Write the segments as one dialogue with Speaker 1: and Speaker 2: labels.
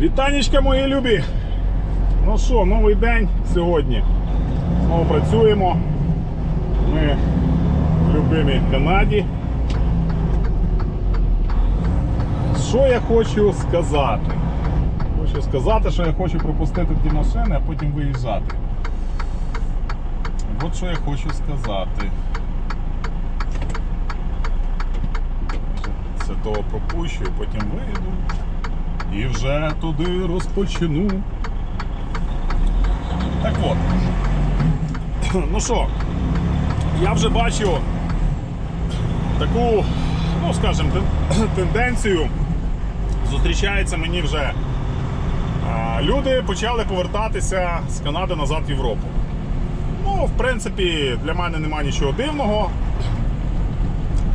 Speaker 1: Вітанечка, мої любі! Ну що, новий день сьогодні. Знову працюємо. Ми в любимій Канаді. Що я хочу сказати? Хочу сказати, що я хочу пропустити ті машини, а потім виїжджати. От що я хочу сказати. Це того пропущу, потім вийду. І вже туди розпочну. Так от. Ну що, я вже бачу таку, ну скажімо, тенденцію. Зустрічається мені вже. Люди почали повертатися з Канади назад в Європу. Ну, в принципі, для мене нема нічого дивного.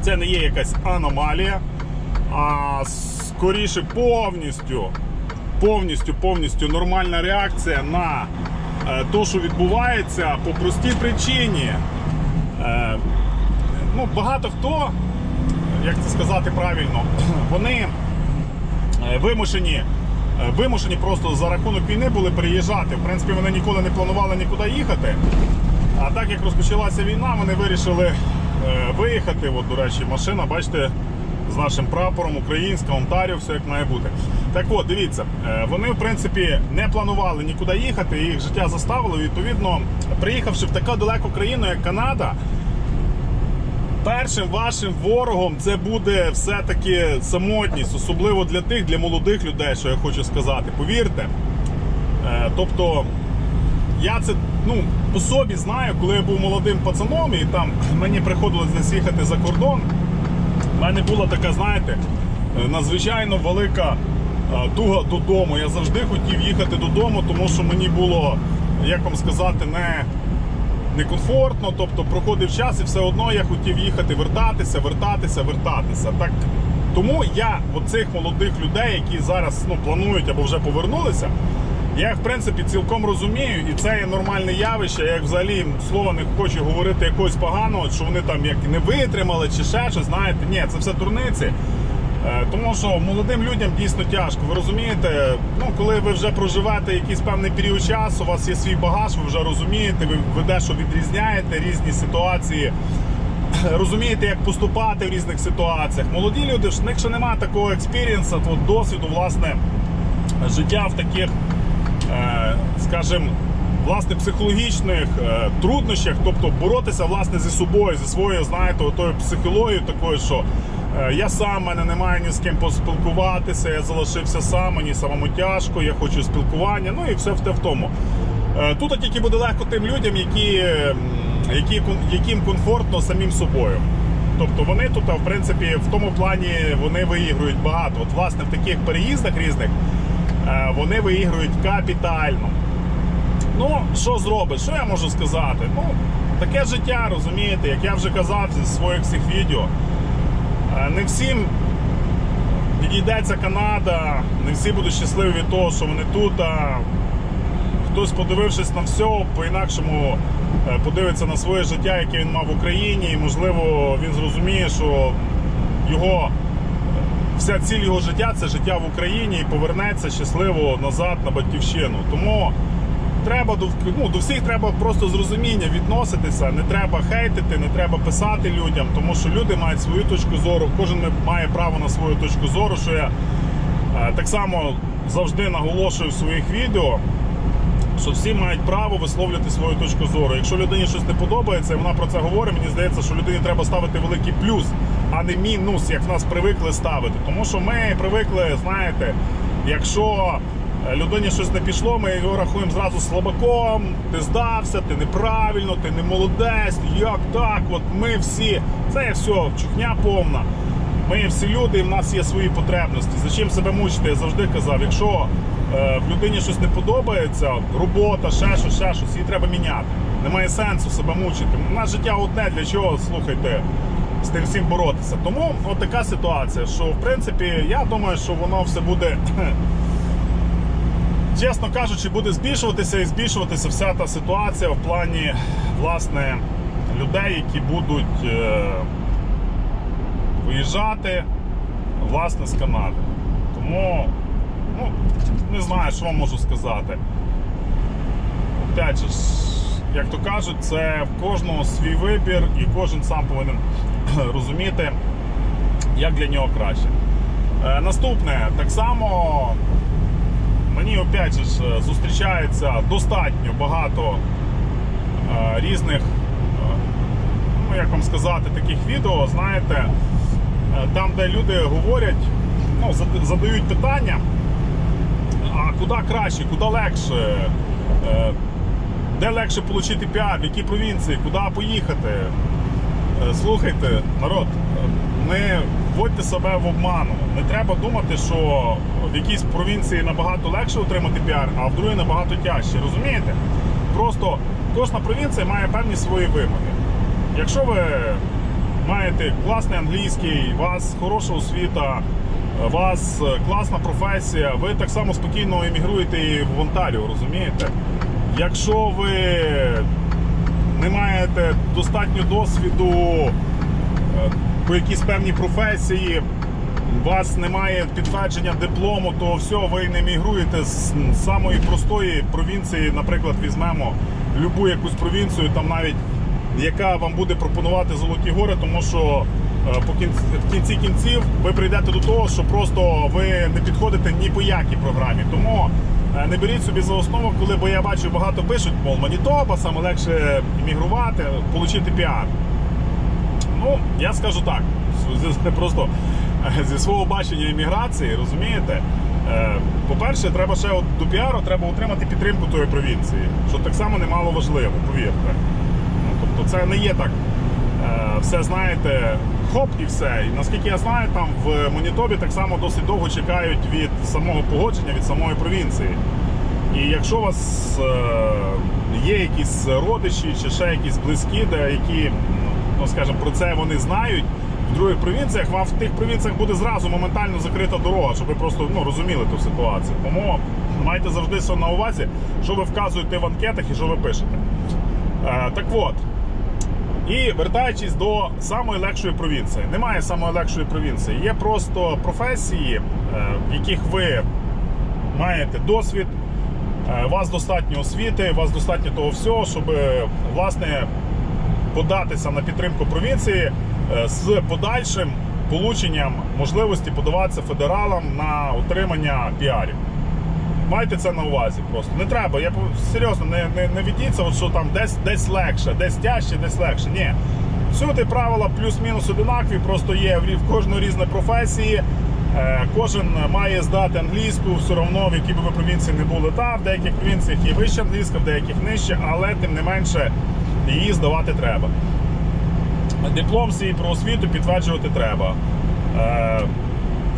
Speaker 1: Це не є якась аномалія, а скоріше повністю, повністю, повністю нормальна реакція на те, що відбувається по простій причині. Е, ну, багато хто, як це сказати правильно, вони е, вимушені. е, Вимушені просто за рахунок війни були переїжджати. В принципі, вони ніколи не планували нікуди їхати. А так як розпочалася війна, вони вирішили виїхати. От, до речі, машина, бачите, з нашим прапором, українська, Онтаріо, все як має бути. Так от, дивіться, е, вони в принципі не планували нікуди їхати, їх життя заставило. Відповідно, приїхавши в таку далеку країну, як Канада, першим вашим ворогом це буде все-таки самотність, особливо для тих, для молодих людей, що я хочу сказати. Повірте. Е, Тобто, я це ну, по собі знаю, коли я був молодим пацаном, і там мені приходилось десь їхати за кордон. У мене була така, знаєте, е, надзвичайно велика е, туга додому. Я завжди хотів їхати додому, тому що мені було, як вам сказати, не некомфортно, тобто проходив час і все одно я хотів їхати, вертатися, вертатися, вертатися. Так тому я оцих молодих людей, які зараз ну, планують або вже повернулися, я в принципі цілком розумію, і це є нормальне явище. Як взагалі слова не хочу говорити якогось поганого, що вони там як не витримали чи ще щось, знаєте, ні, це все дурниці. Е, Тому що молодим людям дійсно тяжко. Ви розумієте, ну коли ви вже проживете якийсь певний період часу, у вас є свій багаж, ви вже розумієте, ви, ви дещо відрізняєте різні ситуації, розумієте, як поступати в різних ситуаціях. Молоді люди, в них ще немає такого експірієнсу, досвіду, власне, життя в таких, скажімо, власне, психологічних е, труднощах, тобто боротися власне зі собою, зі своєю, знаєте, тою психологією такою, що е, я сам, мене немає ні з ким поспілкуватися, я залишився сам, мені самому тяжко, я хочу спілкування, ну і все в те в тому. Е, Тут тільки буде легко тим людям, які, які, яким комфортно самим собою. Тобто вони тут, в принципі, в тому плані вони виігрують багато. От, власне, в таких переїздах різних е, вони виігрують капітально. Ну, що зробиш? Що я можу сказати? Ну, таке життя, розумієте, як я вже казав зі своїх всіх відео. Е, Не всім відійдеться Канада, не всі будуть щасливі від того, що вони тут. А хтось, подивившись на все, по-інакшому е, подивиться на своє життя, яке він мав в Україні, і можливо він зрозуміє, що його вся ціль його життя це життя в Україні і повернеться щасливо назад на батьківщину. Тому треба до, ну, до всіх треба просто з розумінням відноситися. Не треба хейтити, не треба писати людям, тому що люди мають свою точку зору. Кожен має право на свою точку зору. Що я е, так само завжди наголошую в своїх відео. Що всі мають право висловлювати свою точку зору. Якщо людині щось не подобається, і вона про це говорить, мені здається, що людині треба ставити великий плюс, а не мінус, як в нас привикли ставити. Тому що ми привикли, знаєте, якщо е, людині щось не пішло, ми його рахуємо зразу слабаком, ти здався, ти неправильно, ти не молодець, як так? От ми всі, це все чухня повна. Ми всі люди, і в нас є свої потребності. Зачем себе мучити? Я завжди казав, якщо е, в людині щось не подобається, робота, ще щось, ще щось, її треба міняти. Немає сенсу себе мучити. У нас життя одне, для чого, слухайте, з тим всім боротися. Тому от така ситуація, що в принципі я думаю, що воно все буде. Чесно кажучи, буде збільшуватися і збільшуватися вся та ситуація в плані власне людей, які будуть е, виїжджати власне з Канади. Тому, ну, не знаю, що вам можу сказати. Опять же, як то кажуть, це в кожного свій вибір, і кожен сам повинен розуміти, як для нього краще. Е, наступне, так само мені опять же ж, зустрічається достатньо багато е, різних, е, ну як вам сказати, таких відео, знаєте, е, там, де люди говорять, ну, задають питання, а куди краще, куди легше, е, де легше отримати піар, в які провінції, куди поїхати. Е, Слухайте, народ, не вводьте себе в обману. Не треба думати, що в якійсь провінції набагато легше отримати піар, а в другій набагато тяжче. Розумієте? Просто кожна провінція має певні свої вимоги. Якщо ви маєте класний англійський, у вас хороша освіта, у вас е, класна професія, ви так само спокійно емігруєте і в Онтаріо, розумієте? Якщо ви не маєте достатньо досвіду е, по якійсь певній професії, у вас немає підтвердження диплому, то все, ви не мігруєте з самої простої провінції, наприклад, візьмемо любу якусь провінцію, там навіть яка вам буде пропонувати золоті гори, тому що е, по кінці, в кінці кінців ви прийдете до того, що просто ви не підходите ні по якій програмі. Тому не беріть собі за основу, коли бо я бачу багато пишуть, мов Манітоба, саме легше іммігрувати, отримати піар. Ну, я скажу так, просто е, зі свого бачення імміграції, розумієте? Е, По-перше, треба ще от до піару треба отримати підтримку тої провінції, що так само немало важливо, повірте. Ну, тобто це не є так. е, Все знаєте, хоп і все. І наскільки я знаю, там в Монітобі так само досить довго чекають від самого погодження, від самої провінції. І якщо у вас е, є якісь родичі чи ще якісь близькі, де які, ну скажімо, про це вони знають в других провінціях, вам в тих провінціях буде зразу моментально закрита дорога, щоб ви просто ну, розуміли ту ситуацію. Тому майте завжди все на увазі, що ви вказуєте в анкетах і що ви пишете. Е, так от. І вертаючись до самої легшої провінції, немає самої легшої провінції. Є просто професії, е, в яких ви маєте досвід, е, вас достатньо освіти, вас достатньо того всього, щоб е, власне податися на підтримку провінції з подальшим полученням можливості подаватися федералам на отримання піарів. Майте це на увазі просто. Не треба. Я серйозно не, не, не ведіться, от що там десь десь легше, десь тяжче, десь легше. Ні. Всюди правила плюс-мінус одинакові, просто є в кожної різної професії. Е, Кожен має здати англійську все одно, в якій би ви провінції не були. Та в деяких провінціях є вища англійська, в деяких нижче, але тим не менше її здавати треба. Диплом свій про освіту підтверджувати треба.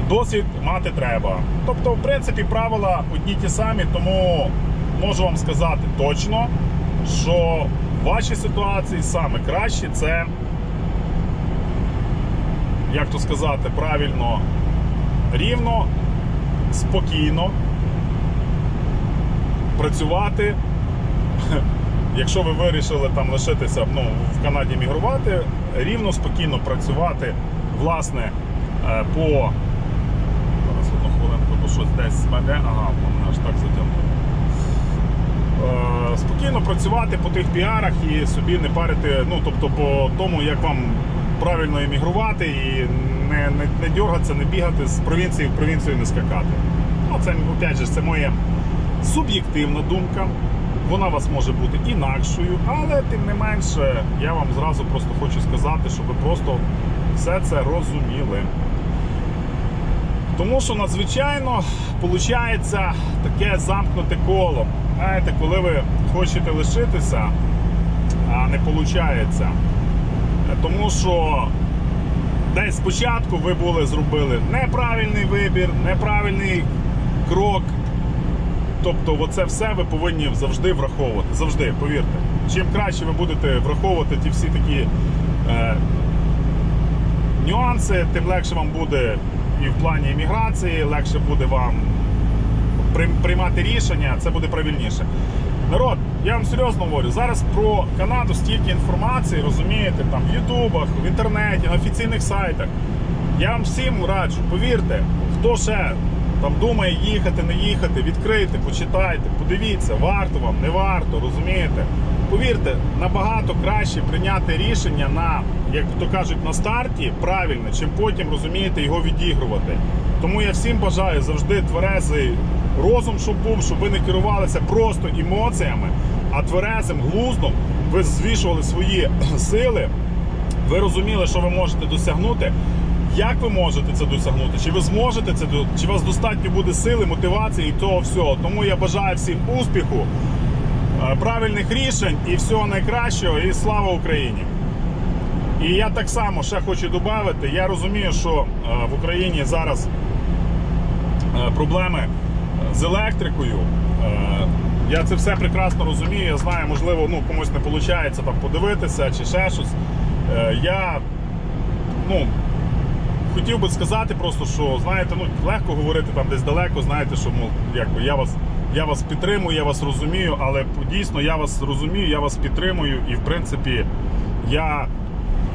Speaker 1: Досвід мати треба. Тобто, в принципі, правила одні ті самі, тому можу вам сказати точно, що в вашій ситуації саме краще це, як то сказати, правильно, рівно, спокійно працювати. Якщо ви вирішили там лишитися ну, в Канаді мігрувати, рівно спокійно працювати, власне, е, по Зараз одну хвилинку, бо щось десь мене. Ага, мене аж так затягнуло. Е, спокійно працювати по тих піарах і собі не парити, ну тобто по тому, як вам правильно емігрувати і не, не, не дергатися, не бігати з провінції в провінцію не скакати. Ну, це, опять же, це моя суб'єктивна думка. Вона вас може бути інакшою, але тим не менше, я вам зразу просто хочу сказати, щоб ви просто все це розуміли. Тому що надзвичайно виходить таке замкнуте коло. Знаєте, коли ви хочете лишитися, а не виходить. Тому що десь спочатку ви були зробили неправильний вибір, неправильний крок. Тобто, оце все ви повинні завжди враховувати. Завжди, повірте. Чим краще ви будете враховувати ті всі такі е, нюанси, тим легше вам буде і в плані імміграції, легше буде вам приймати рішення, це буде правильніше. Народ, я вам серйозно говорю, зараз про Канаду стільки інформації, розумієте, там в Ютубах, в інтернеті, на офіційних сайтах. Я вам всім раджу, повірте, хто ще там думає їхати, не їхати, відкрийте, почитайте, подивіться, варто вам, не варто, розумієте? Повірте, набагато краще прийняти рішення на, як то кажуть, на старті правильно, чим потім розумієте його відігрувати. Тому я всім бажаю завжди тверезий розум, щоб був, щоб ви не керувалися просто емоціями, а тверезим глуздом ви звішували свої сили, ви розуміли, що ви можете досягнути. Як ви можете це досягнути? Чи ви зможете це чи у вас достатньо буде сили, мотивації і того всього? Тому я бажаю всім успіху, правильних рішень і всього найкращого. І слава Україні! І я так само ще хочу додати. Я розумію, що е, в Україні зараз е, проблеми з електрикою. Е, Я це все прекрасно розумію. Я знаю, можливо, ну комусь не виходить там подивитися чи ще щось. Е, Я ну, хотів би сказати просто, що знаєте, ну легко говорити там десь далеко, знаєте, що ну, якби я вас. Я вас підтримую, я вас розумію, але дійсно я вас розумію, я вас підтримую, і в принципі я,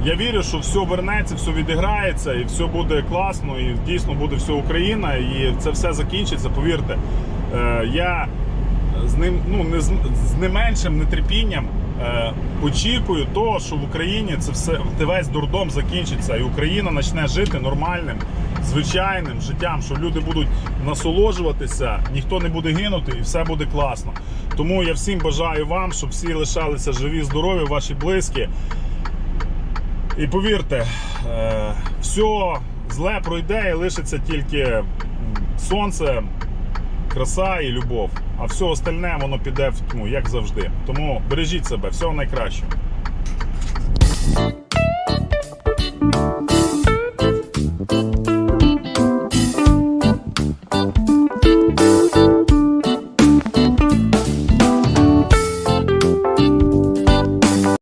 Speaker 1: я вірю, що все вернеться, все відіграється, і все буде класно, і дійсно буде все Україна, і це все закінчиться. Повірте, Е, я з ним ну не з, з не меншим нетерпінням очікую того, що в Україні це все весь дурдом закінчиться, і Україна почне жити нормальним, звичайним життям, що люди будуть насолоджуватися, ніхто не буде гинути, і все буде класно. Тому я всім бажаю вам, щоб всі лишалися живі, здорові, ваші близькі. І повірте, е, все зле пройде і лишиться тільки сонце, краса і любов. А все остальне воно піде в тьму, як завжди. Тому бережіть себе, всього найкращого.